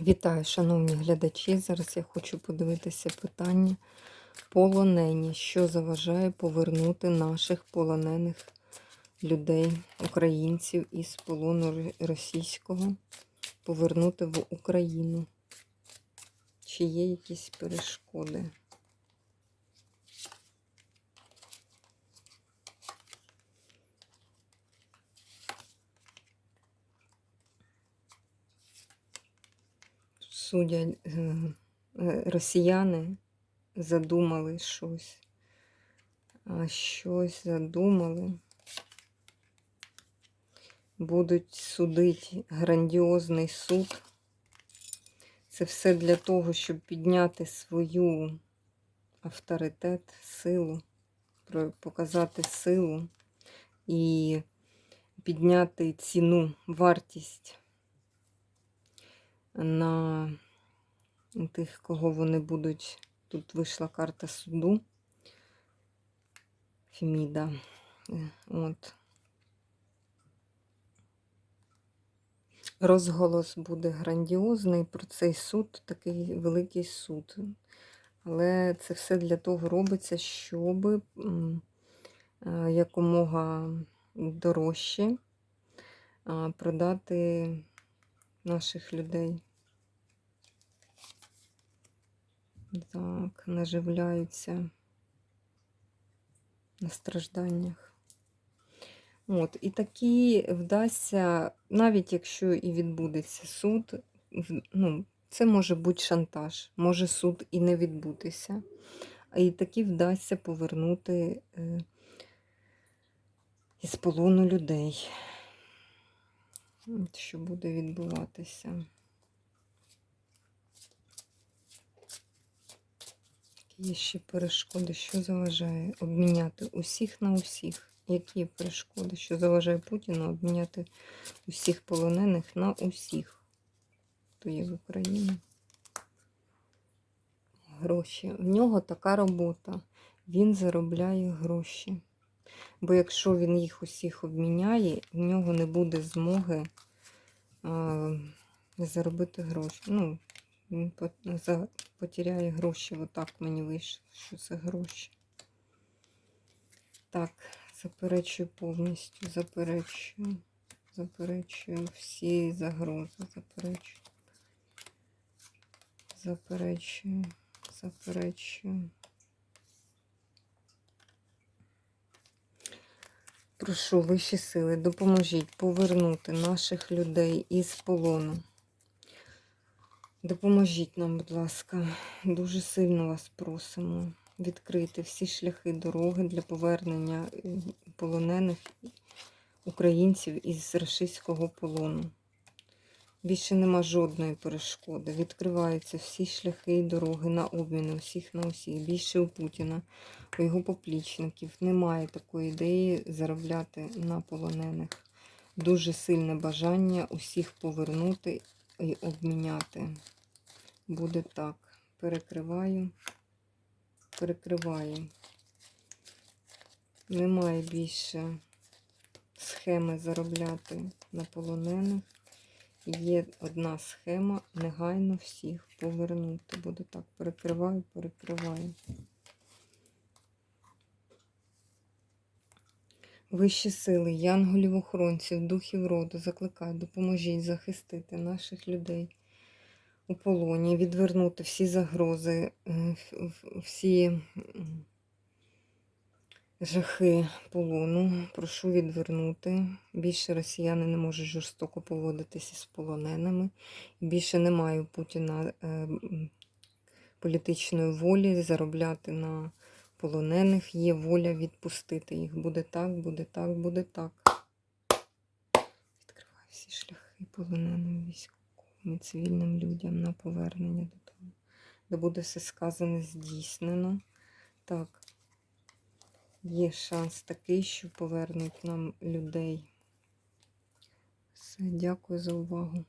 Вітаю, шановні глядачі. Зараз я хочу подивитися питання полонені. Що заважає повернути наших полонених людей, українців із полону російського, повернути в Україну? Чи є якісь перешкоди? Судять е, е, росіяни задумали щось. А щось задумали. Будуть судити грандіозний суд. Це все для того, щоб підняти свою авторитет, силу, показати силу і підняти ціну, вартість на тих, кого вони будуть. Тут вийшла карта суду. Феміда. Е, От. Розголос буде грандіозний про цей суд, такий великий суд. Але це все для того робиться, щоб е, якомога дорожче продати наших людей. Так, наживляються на стражданнях. От, і такі вдасться, навіть якщо і відбудеться суд, ну, це може бути шантаж, може суд і не відбутися. І такі вдасться повернути е, із полону людей. Що буде відбуватися. Є ще перешкоди, що заважає обміняти усіх на усіх. Які є перешкоди, що заважає Путіну обміняти усіх полонених на усіх, хто є в Україні. Гроші. В нього така робота. Він заробляє гроші. Бо якщо він їх усіх обміняє, в нього не буде змоги а, заробити гроші. Ну, потеряє гроші. Отак мені вийшло, що це гроші. Так, заперечую повністю, заперечую, заперечую всі загрози, заперечую, заперечую, заперечую. Прошу вищі сили, допоможіть повернути наших людей із полону. Допоможіть нам, будь ласка, дуже сильно вас просимо відкрити всі шляхи дороги для повернення е, полонених українців із рашистського полону. Більше нема жодної перешкоди. Відкриваються всі шляхи і дороги на обміни усіх на усіх. Більше у Путіна, у його поплічників немає такої ідеї заробляти на полонених. Дуже сильне бажання усіх повернути і обміняти. Буде так. Перекриваю, перекриваю. Немає більше схеми заробляти на полонених. Є одна схема негайно всіх повернути. Буду так, перекриваю, перекриваю. Вищі сили, янголів охоронців, духів роду, закликаю, допоможіть захистити наших людей у полоні, відвернути всі загрози, е, всі жахи полону. Прошу відвернути. Більше росіяни не можуть жорстоко поводитися з полоненими. Більше немає у Путіна е, політичної волі заробляти на полонених. Є воля відпустити їх. Буде так, буде так, буде так. Відкриваю всі шляхи полоненим військовим цивільним людям на повернення додому. Де буде все сказане здійснено. Так. Є шанс такий, що повернуть нам людей. Все, дякую за увагу.